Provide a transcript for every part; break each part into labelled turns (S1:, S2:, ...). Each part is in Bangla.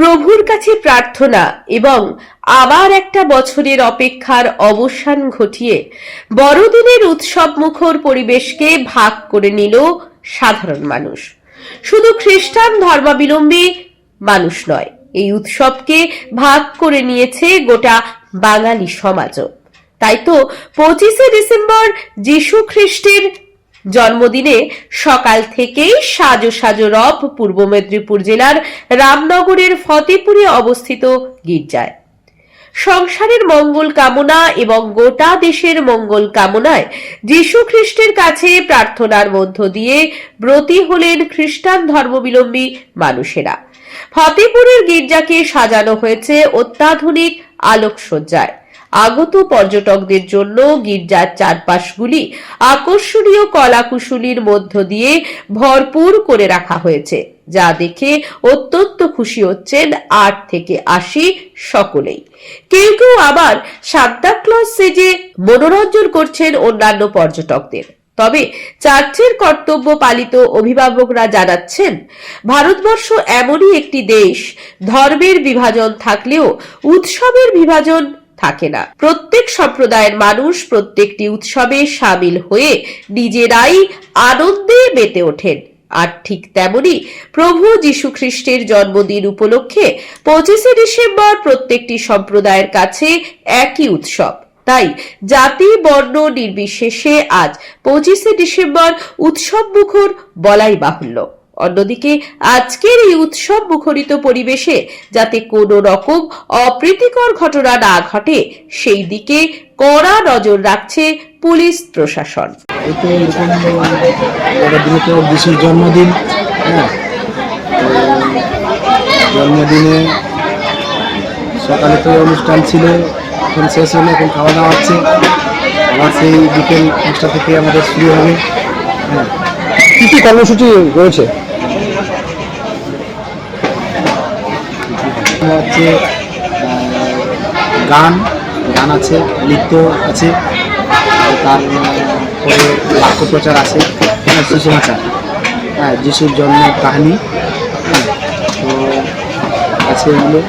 S1: প্রভুর কাছে প্রার্থনা এবং আবার একটা বছরের অপেক্ষার অবসান ঘটিয়ে বড়দিনের উৎসব মুখর পরিবেশকে ভাগ করে নিল সাধারণ মানুষ। শুধু খ্রিস্টান ধর্মাবলম্বী মানুষ নয়, এই উৎসবকে ভাগ করে নিয়েছে গোটা বাঙালি সমাজও। তাই তো পঁচিশে ডিসেম্বর যীশু খ্রিস্টের জন্মদিনে সকাল থেকেই সাজো সাজো রব পূর্ব মেদিনীপুর জেলার রামনগরের ফতেপুরে অবস্থিত গির্জায়। সংসারের মঙ্গল কামনা এবং গোটা দেশের মঙ্গল কামনায় যীশু খ্রিস্টের কাছে প্রার্থনার মধ্য দিয়ে ব্রতী হলেন খ্রিস্টান ধর্মবিলম্বী মানুষেরা। ফতেপুরের গির্জাকে সাজানো হয়েছে অত্যাধুনিক আলোকসজ্জায়। আগত পর্যটকদের জন্য গির্জার চারপাশগুলি আকর্ষণীয় কলাকুশলীর মধ্য দিয়ে ভরপুর করে রাখা হয়েছে, যা দেখে অত্যন্ত খুশি হচ্ছেন আট থেকে আশি সকলেই। কেউ কেউ আবার সান্তাক্লজ সেজে মনোরঞ্জন করছেন অন্যান্য পর্যটকদের। তবে চার্চের কর্তব্য পালিত অভিভাবকরা জানাচ্ছেন, ভারতবর্ষ এমনই একটি দেশ, ধর্মের বিভাজন থাকলেও উৎসবের বিভাজন থাকে না। প্রত্যেক সম্প্রদায়ের মানুষ প্রত্যেকটি উৎসবে সামিল হয়ে নিজেরাই আনন্দে মেতে ওঠেন। আর ঠিক তেমনি প্রভু যীশু খ্রিস্টের জন্মদিন উপলক্ষে পঁচিশে ডিসেম্বর প্রত্যেকটি সম্প্রদায়ের কাছে একই উৎসব। তাই জাতি, বর্ণ নির্বিশেষে আজ পঁচিশে ডিসেম্বর উৎসব মুখর বলাই বাহুল্য। অন্যদিকে আজকের এই উৎসব মুখরিত পরিবেশে যাতে কোনো রকম অপ্রীতিকর ঘটনা না ঘটে সেই দিকে কড়া নজর রাখছে পুলিশ প্রশাসন।
S2: এরকম জন্মদিন হ্যাঁ? জন্মদিনে সকালে তো অনুষ্ঠান ছিল এখন শেষ হলো এখন খাওয়া দাওয়া হচ্ছে। আবার সেই বিকেল পাঁচটা থেকে আমাদের শুরু হবে হ্যাঁ?
S3: কি কি কর্মসূচি রয়েছে?
S2: এখানে হচ্ছে গান গান আছে নৃত্য আছে তারপরে বাক্য প্রচার আছে হ্যাঁ সুসমাচার হ্যাঁ যিশুর জন্ম কাহিনী। হ্যাঁ তো আছে এগুলো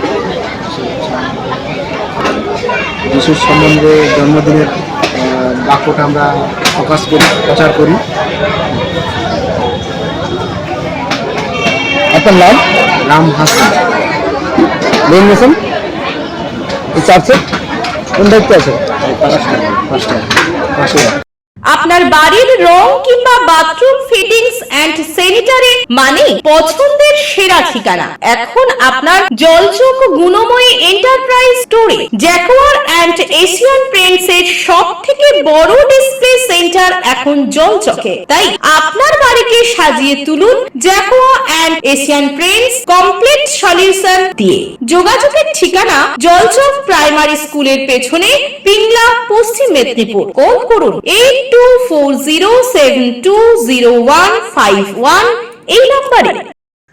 S2: যিশুর সম্বন্ধে জন্মদিনের বাক্যটা আমরা প্রকাশ করি প্রচার করি।
S3: আপনার নাম?
S2: রাম হাসান।
S3: লেমিনেশন এই চার্চে কোন আছে?
S1: আপনার বাড়ির রং কিংবা বাথরুম ফিটিংস এন্ড মানে পছন্দের সেরা ঠিকানা। এখন আপনার জলচোখ গুণময়ী এন্টারপ্রাইজ স্টোরে জ্যাকোয়ার এন্ড এশিয়ান পেন্টস এর সব থেকে বড় ডিসপ্লে সেন্টার এখন জলচকে। তাই আপনার বাড়িকে সাজিয়ে তুলুন Jaquar and Asian Prince complete solution দিয়ে। যোগাযোগের ঠিকানা জলচক প্রাইমারি স্কুলের পেছনে পিংলা, পশ্চিম মেদিনীপুর। কল করুন এইট এই নম্বরে।